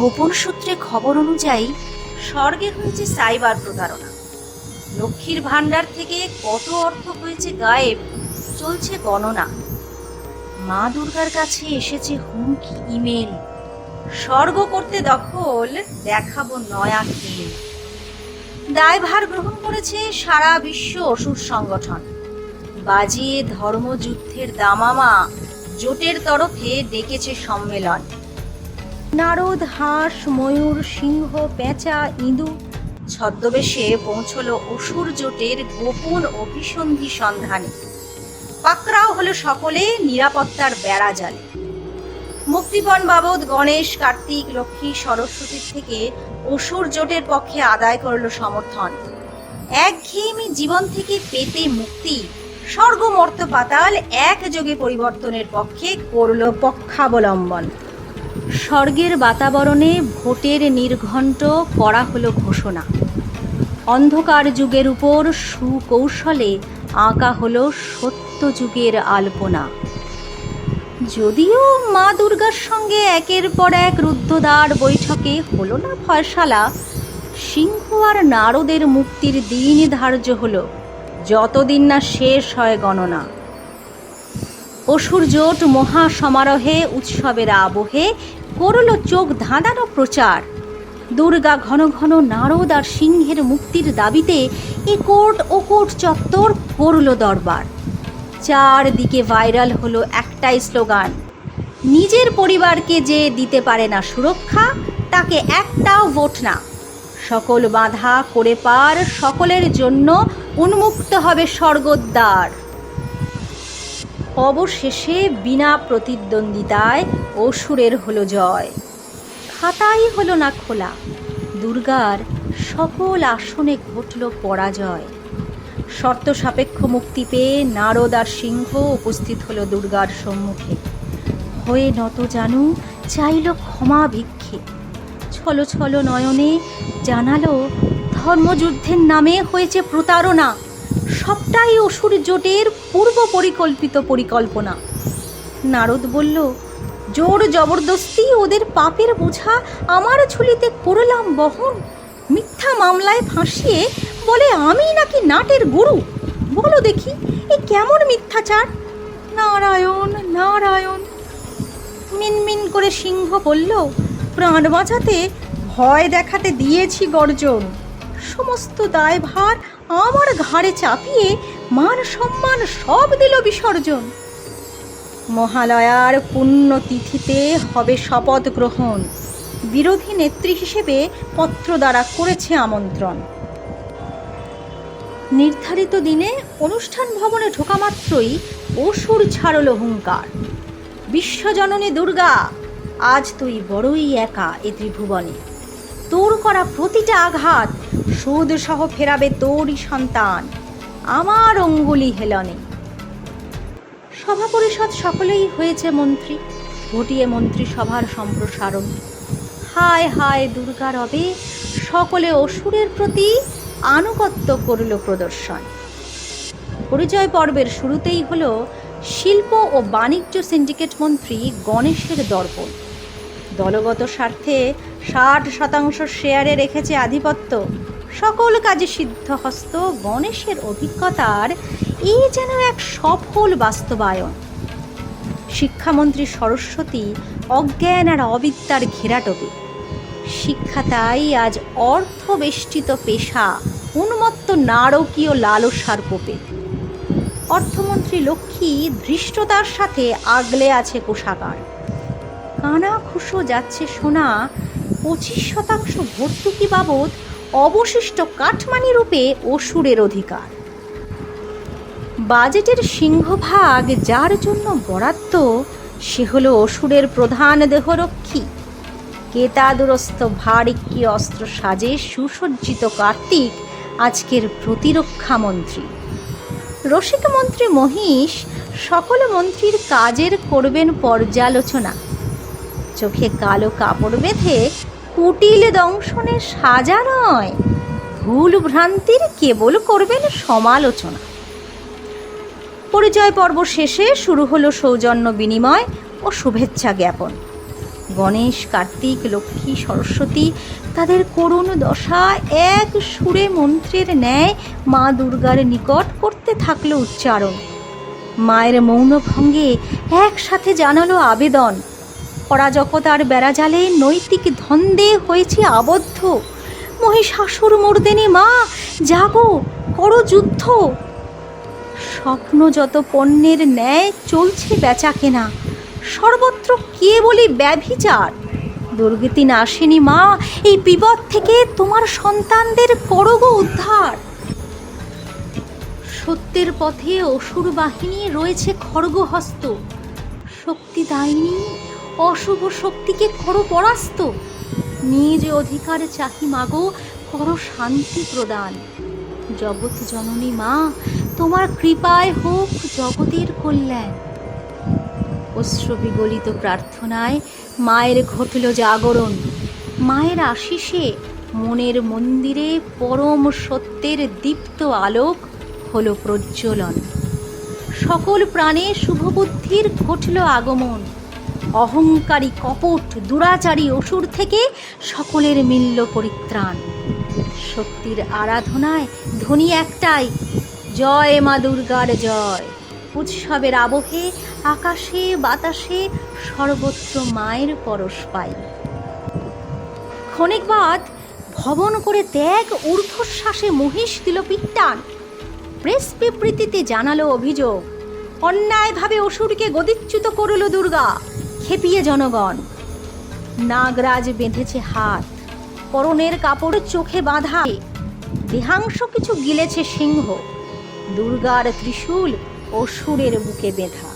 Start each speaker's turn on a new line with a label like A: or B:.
A: গোপন সূত্রে খবর অনুযায়ী, স্বর্গে হয়েছে সাইবার প্রতারণা। লক্ষ্মীর ভাণ্ডার থেকে কত অর্থ হয়েছে গায়েব, চলছে গণনা। মা দুর্গার কাছে এসেছে হুমকি, ইমেল। স্বর্গ করতে দখল, দেখাবো নয়া খেল দায়ভার গ্রহণ করেছে সারা বিশ্ব অসুর সংগঠন। বাজিয়ে ধর্মযুদ্ধের দামামা, জোটের তরফে ডেকেছে সম্মেলন। নারদ, হাঁস, ময়ূর, সিংহ, পেঁচা, ইঁদু ছদ্মবেশে পৌঁছল অসুর জোটের গোপন অভিসন্ধি সন্ধানে। পাকড়াও হলো সকলে নিরাপত্তার বেড়া জালে। মুক্তিপণ বাবদ গণেশ, কার্তিক, লক্ষ্মী, সরস্বতীর থেকে অসুর জোটের পক্ষে আদায় করল সমর্থন। একঘেয়েমি জীবন থেকে পেতে মুক্তি স্বর্গ মর্ত পাতাল একযোগে পরিবর্তনের পক্ষে করল পক্ষাবলম্বন। স্বর্গের বাতাবরণে ভোটের নির্ঘণ্ট করা হলো ঘোষণা। অন্ধকার যুগের উপর সুকৌশলে আঁকা হলো সত্য যুগের আলপনা। যদিও মা দুর্গার সঙ্গে একের পর এক রুদ্ধদ্বার বৈঠকে হলো না ফয়সালা, সিংহ আর নারদের মুক্তির দিন ধার্য হলো, যতদিন না শেষ হয় গণনা। অসুর জোট মহা সমারোহে উৎসবের আবহে করল চোখ ধাঁধানো প্রচার। দুর্গা ঘন ঘন নারদ আর সিংহের মুক্তির দাবিতে এ কোর্ট ও কোর্ট চত্বর করল দরবার। চারদিকে ভাইরাল হলো একটাই স্লোগান, নিজের পরিবারকে যে দিতে পারে না সুরক্ষা, তাকে একটাও ভোট না। সকল বাধা করে পার সকলের জন্য উন্মুক্ত হবে স্বর্গদ্বার। অবশেষে বিনা প্রতিদ্বন্দ্বিতায় অসুরের হলো জয়। খাতাই হলো না খোলা। দুর্গার সকল আসনে ঘটল পরাজয়। শর্ত সাপেক্ষ মুক্তি পেয়ে নারদ আর সিংহ উপস্থিত হলো দুর্গার সম্মুখে। হয়ে নত জানু, চাইল ক্ষমা ভিক্ষে। ছলো ছলো নয়নে জানালো, ধর্মযুদ্ধের নামে হয়েছে প্রতারণা। সবটাই অসুর জোটের পূর্ব পরিকল্পিত পরিকল্পনা। নারদ বলল, জোর জবরদস্তি ওদের পাপের বোঝা আমার ঝুলিতে করলাম বহন। মিথ্যা মামলায় ফাঁসিয়ে বলে আমি নাকি নাটের গুরু। বলো দেখি, এ কেমন মিথ্যাচার? নারায়ণ নারায়ণ। মিনমিন করে সিংহ বলল, প্রাণ বাঁচাতে ভয় দেখাতে দিয়েছি গর্জন। সমস্ত দায়ভার আমার ঘাড়ে চাপিয়ে মান সম্মান সব দিল বিসর্জন। মহালয়ার পুণ্য তিথিতে হবে শপথ গ্রহণ। বিরোধী নেত্রী হিসেবে পত্র দ্বারা করেছে আমন্ত্রণ। নির্ধারিত দিনে অনুষ্ঠান ভবনে ঢোকা মাত্রই অসুর ছাড়ল হুঙ্কার। বিশ্বজননী দুর্গা, আজ তুই বড়ই একা এ ত্রিভুবনে। তোর করা প্রতিটা আঘাত সহ ফেরাবে তোরই সন্তান। আমার অঙ্গুলি হেলনে। সভা পরিষদ সকলেই হয়েছে মন্ত্রী। ঘটিয়ে মন্ত্রী সভার সম্প্রসারণ। হায় হায় দুর্গা রবে, সকলে অসুরের প্রতি আনুগত্য করল প্রদর্শন। পরিচয় পর্বের শুরুতেই হল শিল্প ও বাণিজ্য সিন্ডিকেট মন্ত্রী গণেশের দর্পণ। দলগত স্বার্থে ষাট শতাংশ শেয়ারে রেখেছে আধিপত্য। সকল কাজে সিদ্ধহস্ত গণেশের অভিজ্ঞতার এই যেন এক সফল বাস্তবায়ন। শিক্ষামন্ত্রী সরস্বতী অজ্ঞান আর অবিদ্যার ঘেরাটোপে শিক্ষা তাই আজ অর্থবেষ্টিত পেশা, উন্মত্ত নারকীয় লালসার কোপে। অর্থমন্ত্রী লক্ষ্মী ধৃষ্টতার সাথে আগলে আছে কোষাগার। কানা খুশো যাচ্ছে শোনা পঁচিশ শতাংশ ভর্তুকি বাবদ অবশিষ্ট কাঠমানি রূপে অসুরের অধিকার। বাজেটের সিংহভাগ যার জন্য বরাদ্দ, সে হলো অসুরের প্রধান দেহরক্ষী। কেতাদুরস্ত ভারিক্কি অস্ত্র সাজে সুসজ্জিত কার্তিক, আজকের প্রতিরক্ষা মন্ত্রী। রসিক মন্ত্রী মহিষ, সকল মন্ত্রীর কাজের করবেন পর্যালোচনা। চোখে কালো কাপড় বেঁধে কুটিল দংশনে সাজা নয়। ভুল ভ্রান্তির কেবল করবেন সমালোচনা। পরিচয় পর্ব শেষে শুরু হলো সৌজন্য বিনিময় ও শুভেচ্ছা জ্ঞাপন। গণেশ, কার্তিক, লক্ষ্মী, সরস্বতী তাদের করুণ দশা এক সুরে মন্ত্রের ন্যায় মা দুর্গার নিকট করতে থাকল উচ্চারণ। মায়ের মৌনভঙ্গে একসাথে জানালো আবেদন। অরাজকতার বেড়াজালে নৈতিক ধন্দে হয়েছে আবদ্ধ। মহিষাসুর মর্দিনী মা, জাগো, করো যুদ্ধ। স্বপ্ন যত পণ্যের ন্যায় চলছে বেচা কেনা, সর্বত্র কে বলি ব্যভিচার। দুর্গতি আসেনি মা, এই বিপদ থেকে তোমার সন্তানদের করগো উদ্ধার। সত্যের পথে অসুর বাহিনী রয়েছে খড়গহস্ত। শক্তি দায়নি অশুভ শক্তিকে করো পরাস্ত। নিজ অধিকার চাহি মাগো, করো শান্তি প্রদান। জগৎ জননী মা, তোমার কৃপায় হোক জগতের কল্যাণ। অশ্রবিগলিত প্রার্থনায় মায়ের ঘটল জাগরণ। মায়ের আশিসে মনের মন্দিরে পরম সত্যের দীপ্ত আলোক হল প্রজ্বলন। সকল প্রাণে শুভবুদ্ধির ঘটল আগমন। অহংকারী কপট, দুরাচারী অসুর থেকে সকলের মিলল পরিত্রাণ। শক্তির আরাধনায় ধ্বনি একটাই। জয় মা দুর্গার জয়। উৎসবের আবহে, আকাশে, বাতাসে সর্বত্র মায়ের পরশ পাই। ক্ষণিক বাদ ভবন করে ত্যাগ, ঊর্ধ্বশ্বাসে মহিষ দিল পিত্তান। প্রেস বিবৃতিতে জানালো অভিযোগ। অন্যায়ভাবে অসুরকে গদিচ্যুত করল দুর্গা। খেপিয়ে জনগণ। নাগরাজ বেঁধেছে হাত, পরনের কাপড় চোখে বাঁধা, দেহাংশ কিছু গিলেছে সিংহ, দুর্গার ত্রিশূল অসুরের বুকে বেঁধা।